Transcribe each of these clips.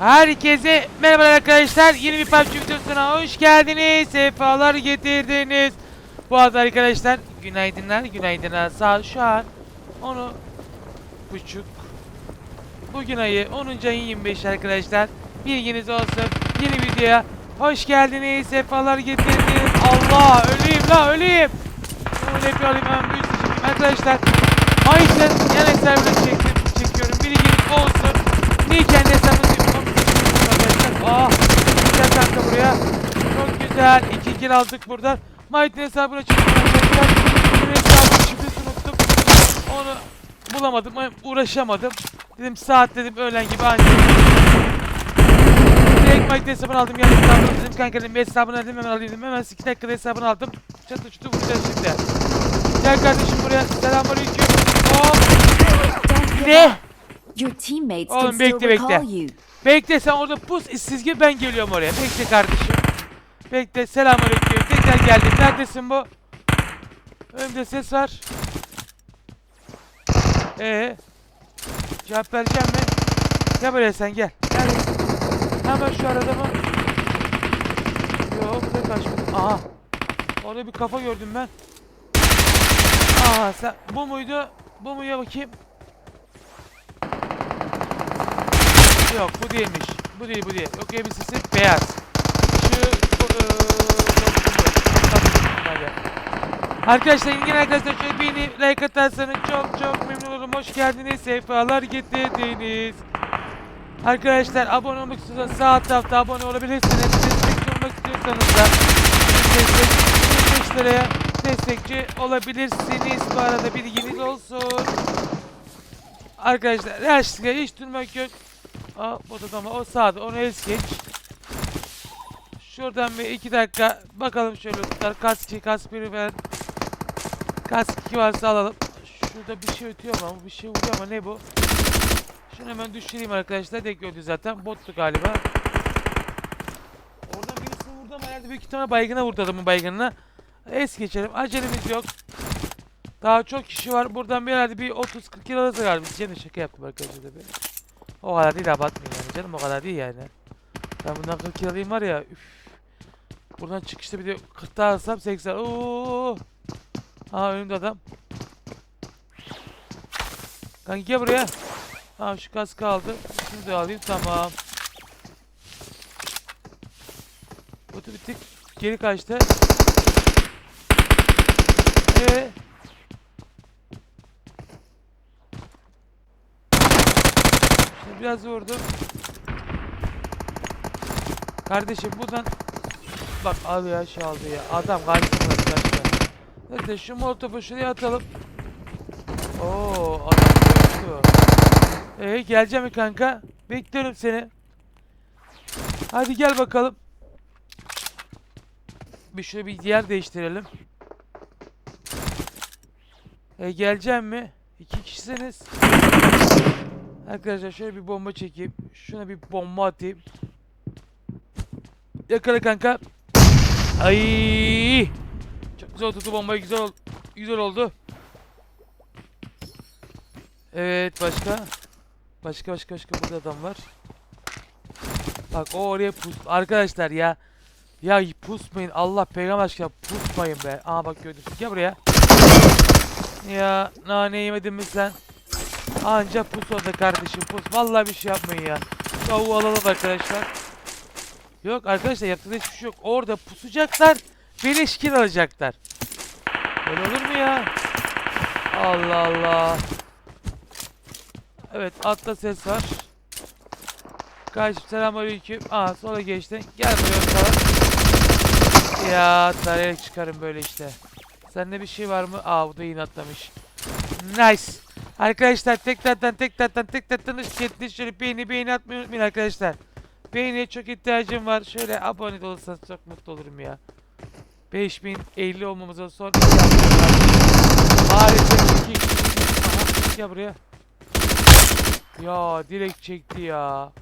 Herkese merhaba arkadaşlar. Yeni bir PUBG videosuna hoş geldiniz. Sefalar getirdiniz. Bu arada arkadaşlar günaydınlar, günaydınlar. Saat şu an onu buçuk. Bugün ayı 10. ayın 25 arkadaşlar. Bilginiz olsun. Yeni videoya hoş geldiniz. Sefalar getirdiniz. Allah öleyim la öleyim. Öyle bir alayım hemen üstü çekeyim arkadaşlar. Mayıs'ın yan hesabını çektim, çekiyorum. Bilginiz olsun. Niye kendi hesabını arkadaşlar? Aa, güzel kanka buraya. Çok güzel. İki kill aldık buradan. Mayıs'ın hesabına çektim arkadaşlar. Benim hesabımın şifresini unuttum. Onu bulamadım, uğraşamadım. Dedim saat dedim öğlen gibi anca. Direkt Mike'de hesabını aldım yani hesabını dedim kanka dedim bir hesabını dedim hemen alayım dedim hemen 2 dakikada hesabını aldım. Çatı çutu vuracağız şimdi. Gel kardeşim buraya selamünaleyküm. Hop. Ne? Your teammates Oğlum bekle, bekle. Bekle sen orada pus işsiz gibi ben geliyorum oraya. Bekle kardeşim. Bekle selamünaleyküm. Tekrar geldim. Neredesin bu? Önümde ses var. Ee, cevap vereceğim mi? Gel buraya sen gel. Neredesin? Hemen şu arada mı? Yok burada kaçmadım. Aha. Orada bir kafa gördüm ben. Aha sen bu muydu? Bu mu ya bakayım? Yok bu değilmiş. Bu değil bu değil. Yok elbisesi beyaz. Şu bu, eee, Hadi. Arkadaşlar yine arkadaşlar şöyle beni like atarsanız çok çok memnun olurum. Hoş geldiniz. Sefalar getirdiniz. Arkadaşlar abone olmak istiyorsanız sağ tarafta abone olabilirsiniz. Destekçi olmak istiyorsanız da destek 5 liraya destekçi olabilirsiniz. Bu arada bilginiz olsun. Arkadaşlar yaşlıya hiç durmak yok. Aa bu da ama o sağda onu es geç. Şuradan bir iki dakika bakalım şöyle tutar. Kask 2 kask 1 ver. Kask 2 varsa alalım. Şurada bir şey ötüyor ama bir şey vuruyor ama ne bu? Şunu hemen düşüreyim arkadaşlar. Tek öldü zaten. Bottu galiba. Oradan birisi vurdu ama herhalde büyük ihtimalle baygına vurdu adamın baygınına. Es geçelim. Acelemiz yok. Daha çok kişi var. Buradan bir herhalde bir 30-40 kilo alırsa galiba. Cem de şaka yaptım arkadaşlar tabii. O kadar değil abartmayın yani canım o kadar değil yani. Ben bundan 40 kilo alayım var ya üf. Buradan çıkışta bir de 40 daha alsam 80. Oo. Aa önümde adam. Kanki gel buraya. Ha şu kaskı aldım. Şunu da alayım tamam. Botu bir tık geri kaçtı. Ee. Şimdi biraz vurdum. Kardeşim buradan bak abi ya aldı ya. Adam kaçtı arkadaşlar. Neyse şu molotofu şuraya atalım. Oo adam koştu. Ee geleceğim mi kanka? Bekliyorum seni. Hadi gel bakalım. Bir şöyle bir yer değiştirelim. E geleceğim mi? İki kişisiniz. Arkadaşlar şöyle bir bomba çekeyim. Şuna bir bomba atayım. Yakala kanka. Ay! Çok güzel oturdu bombayı güzel ol güzel oldu. Evet başka. Başka başka başka burada adam var. Bak o oraya pus. Arkadaşlar ya. Ya pusmayın Allah peygamber aşkına pusmayın be. Aa bak gördüm. Gel buraya. Ya nane yemedin mi sen? Anca pus orada kardeşim pus. Vallahi bir şey yapmayın ya. Tavuğu alalım arkadaşlar. Yok arkadaşlar yaptığı hiçbir şey yok. Orada pusacaklar. Beni şikil alacaklar. Böyle olur mu ya? Allah Allah. Evet altta ses var. Kardeşim selamünaleyküm. Aa sola geçtin. Gel buraya falan. Ya tarih çıkarım böyle işte. Sende bir şey var mı? Aa bu da yine atlamış. Nice. Arkadaşlar tekrardan tekrardan tekrardan şöyle beğeni beğeni atmayı unutmayın arkadaşlar. Beğeniye çok ihtiyacım var. Şöyle abone olursanız çok mutlu olurum ya. 5050 olmamıza son. Maalesef iki kişi. Aha, gel buraya. Ya direkt çekti ya.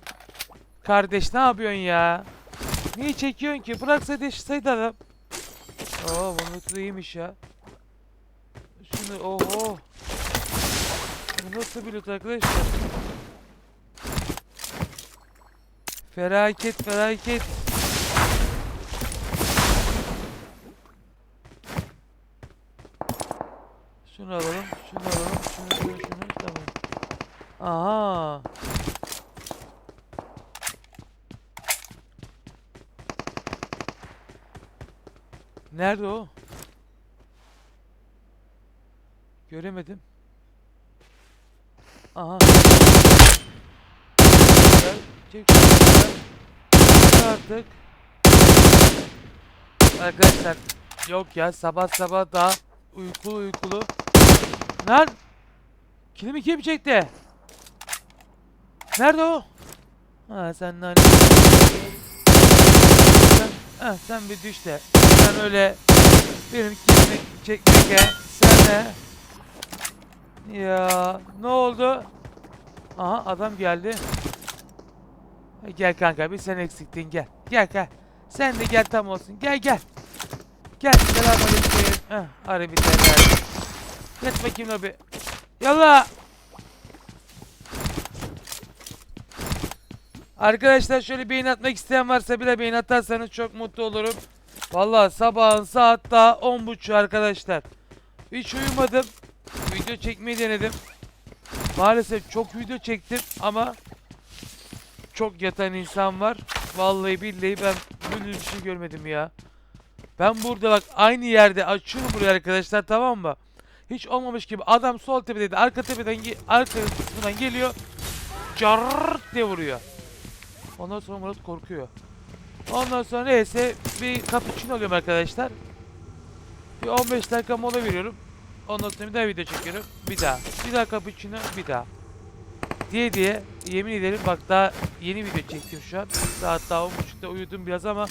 Kardeş ne yapıyorsun ya? Niye çekiyorsun ki? Bıraksa deşseydi adam. Oo bu iyiymiş ya. Şunu oho. Bu nasıl bir loot arkadaşlar? Felaket felaket. Şunu alalım, şunu alalım, şunu, şunu, şunu, tamam. Aha. Nerede o? Göremedim. Aha. Güzel. Güzel. Artık. Arkadaşlar yok ya sabah sabah daha uykulu uykulu. Lan! Kilimi kim çekti? Nerede o? Ha sen lan. Sen, ha, sen bir düş de. Sen öyle benim kilimi çekmeye sen ne? Ya ne oldu? Aha adam geldi. Gel kanka bir sen eksiktin gel. Gel gel. Sen de gel tam olsun. Gel gel. Gel selamünaleyküm. Heh, hadi bir tane daha. Geç bakayım lobi. Yallah. Arkadaşlar şöyle beğeni atmak isteyen varsa bile beğeni atarsanız çok mutlu olurum. Vallahi sabahın saat daha 10.30 arkadaşlar. Hiç uyumadım. Video çekmeyi denedim. Maalesef çok video çektim ama çok yatan insan var. Vallahi billahi ben böyle bir şey görmedim ya. Ben burada bak aynı yerde açıyorum buraya arkadaşlar tamam mı? Hiç olmamış gibi adam sol tepedeydi. Arka tepeden arka kısmından geliyor. Carrrt diye vuruyor. Ondan sonra Murat korkuyor. Ondan sonra neyse bir cappuccino alıyorum arkadaşlar. Bir 15 dakika mola veriyorum. Ondan sonra bir daha video çekiyorum. Bir daha. Bir daha cappuccino bir daha. Diye diye yemin ederim bak daha yeni video çektim şu an. Saat daha 10.30'da uyudum biraz ama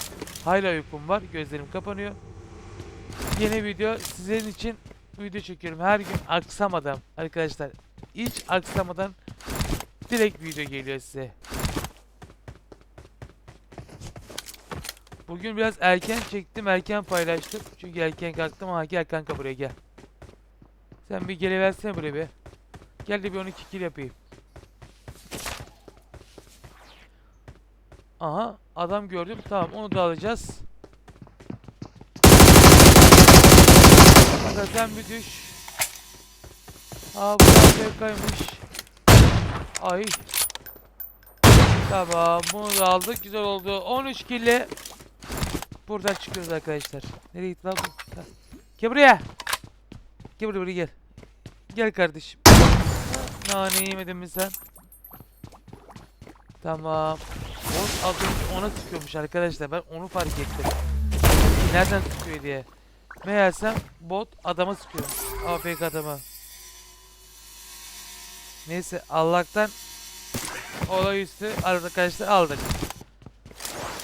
hala uykum var. Gözlerim kapanıyor. Yeni video sizin için video çekiyorum. Her gün aksamadan arkadaşlar. Hiç aksamadan direkt video geliyor size. Bugün biraz erken çektim, erken paylaştım. Çünkü erken kalktım. Ha gel kanka buraya gel. Sen bir geliversene buraya bir. Gel de bir 12 kill yapayım. Aha adam gördüm. Tamam onu da alacağız. Kanka sen bir düş. Aa bu AFK'ymış. Ay. Tamam bunu da aldık. Güzel oldu. 13 kille buradan çıkıyoruz arkadaşlar. Nereye gitti lan bu? Gel buraya. Gel buraya, buraya gel. Gel kardeşim. Nane yemedin mi sen? Tamam. Boss az önce ona sıkıyormuş arkadaşlar. Ben onu fark ettim. Nereden sıkıyor diye. Meğersem bot adama sıkıyor. AFK adama. Neyse Allah'tan olay üstü arkadaşlar aldık.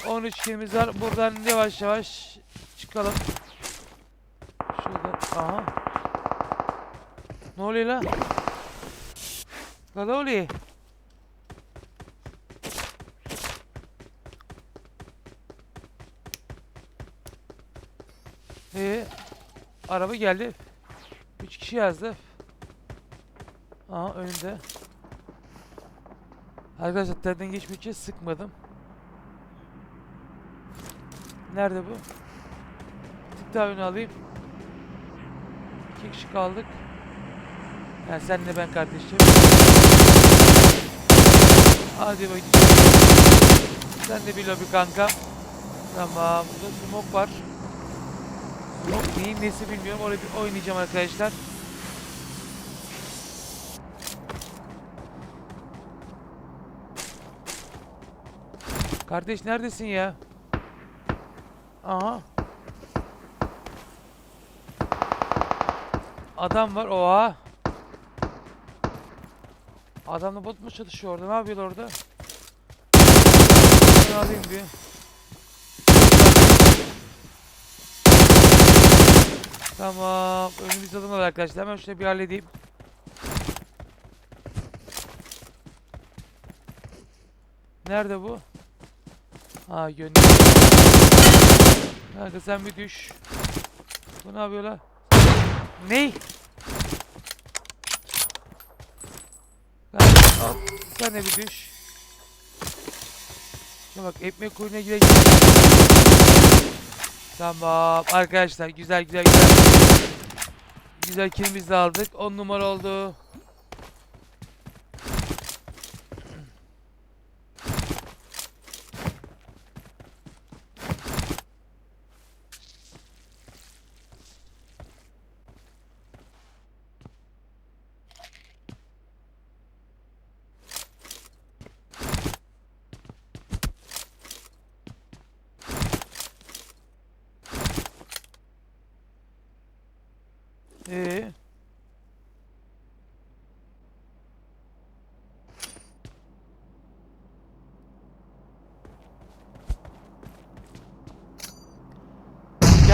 13 kilimiz var. Buradan yavaş yavaş çıkalım. Şurada. Aha. Ne oluyor? Lan ne oluyor? Ee, araba geldi. 3 kişi yazdı. Aha önünde. Arkadaşlar terden geçmek için sıkmadım. Nerede bu? Tık daha öne alayım. İki kişi kaldık. Yani sen de ben kardeşim. Hadi bakayım. Sen de bir lobi kanka. Tamam. Burada smoke var. Smoke neyin nesi bilmiyorum. Oraya bir oynayacağım arkadaşlar. Kardeş neredesin ya? Aha. Adam var. Oha. Adamla bot mu çalışıyor orada? Ne yapıyorlar orada? Ben alayım bir. Tamam. Önümüzde adam var arkadaşlar. Hemen şunu bir halledeyim. Nerede bu? Ha gönder. Kanka sen bir düş. Bu ne yapıyor la? Ney? Kanka al. Sen de bir düş. Şuna bak ekmek kuyruğuna gire gire. Tamam arkadaşlar güzel güzel güzel. Güzel kilimizi aldık. 10 numara oldu. Ee,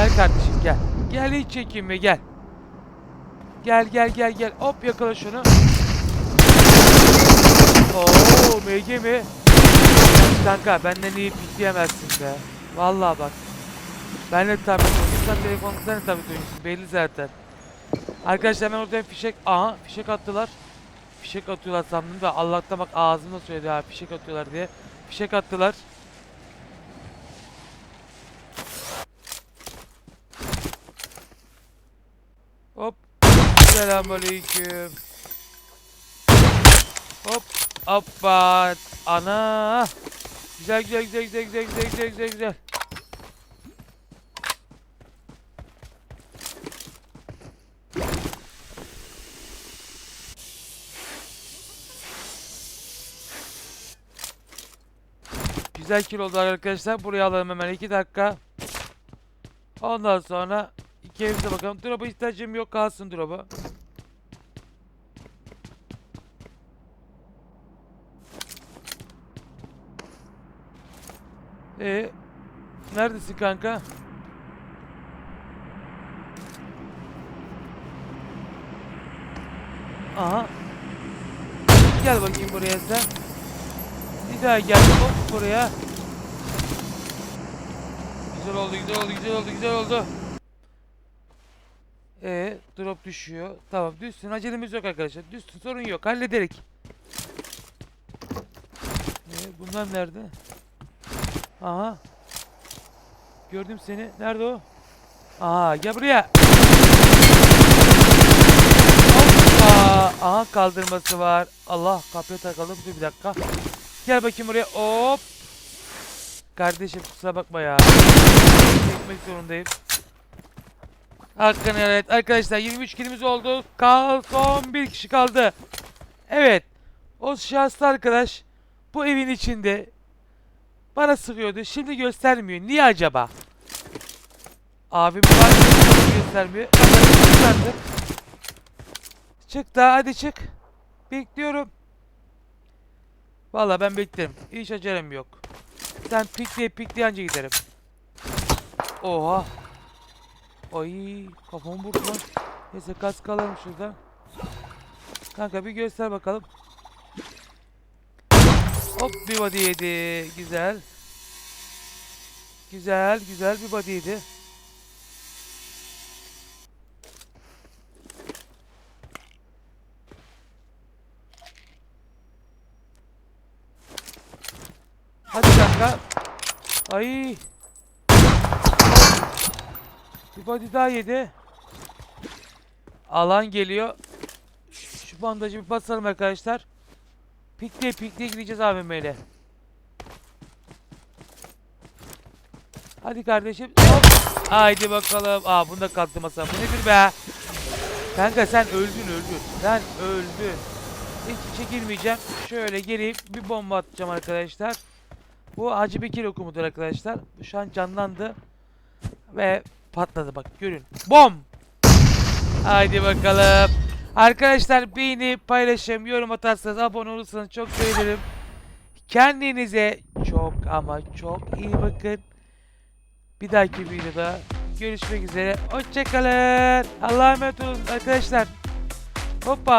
Gel kardeşim gel. Gel hiç çekinme gel. Gel gel gel gel. Hop yakala şunu. Oo MG mi? Kanka benden iyi pikleyemezsin be. Vallahi bak. Ben de tabi oyuncusan telefonda sen de tabi oyuncusun belli zaten. Arkadaşlar ben oradan fişek aha fişek attılar. Fişek atıyorlar sandım da Allah'tan bak ağzımda söyledi ha fişek atıyorlar diye. Fişek attılar. Hop. Selamünaleyküm. Hop. Hoppa. Ana. Güzel güzel güzel güzel güzel güzel güzel güzel güzel. Güzel kill oldu arkadaşlar. Buraya alalım hemen 2 dakika. Ondan sonra evimize bakalım. Drop'a ihtiyacım yok kalsın drop'a. Ee, neredesin kanka? Aha. Gel bakayım buraya sen. Bir daha gel hop buraya. Güzel oldu, güzel oldu, güzel oldu, güzel oldu. Drop düşüyor. Tamam, düşsün. Acelemiz yok arkadaşlar. Düşsün, sorun yok. Hallederik. Ee, bunlar nerede? Aha. Gördüm seni. Nerede o? Aha, gel buraya. Aha kaldırması var. Allah kapıya takalım. Dur bir dakika. Gel bakayım buraya. Hop. Kardeşim kusura bakma ya. Çekmek zorundayım. Hakkını evet. Arkadaşlar 23 kilimiz oldu. Kal son bir kişi kaldı. Evet. O şanslı arkadaş bu evin içinde bana sıkıyordu. Şimdi göstermiyor. Niye acaba? Abim var göstermiyor. Çıkardık. Çık daha hadi çık. Bekliyorum. Valla ben beklerim. Hiç acelem yok. Sen pikleye pikleye anca giderim. Oha. Ay kafamı vurdu lan. Neyse kask alalım şuradan. Kanka bir göster bakalım. Hop bir body yedi. Güzel. Güzel güzel bir body yedi. Hadi kanka. Ay. Bir daha yedi. Alan geliyor. Şu bandajı bir basalım arkadaşlar. Pikniğe pikniğe gideceğiz AVM'yle. Hadi kardeşim. Hop. Haydi bakalım. Aa bunda kalktı masa. Bu nedir be? Kanka sen öldün öldün. Sen öldün. Hiç çekilmeyeceğim. Şöyle geleyim bir bomba atacağım arkadaşlar. Bu Hacı Bekir okumudur arkadaşlar. Şu an canlandı. Ve patladı bak görün. Bom! Haydi bakalım. Arkadaşlar beğeni, paylaşım, yorum atarsanız, abone olursanız çok sevinirim. Kendinize çok ama çok iyi bakın. Bir dahaki videoda görüşmek üzere. Hoşçakalın. Allah'a emanet olun arkadaşlar. Hoppa.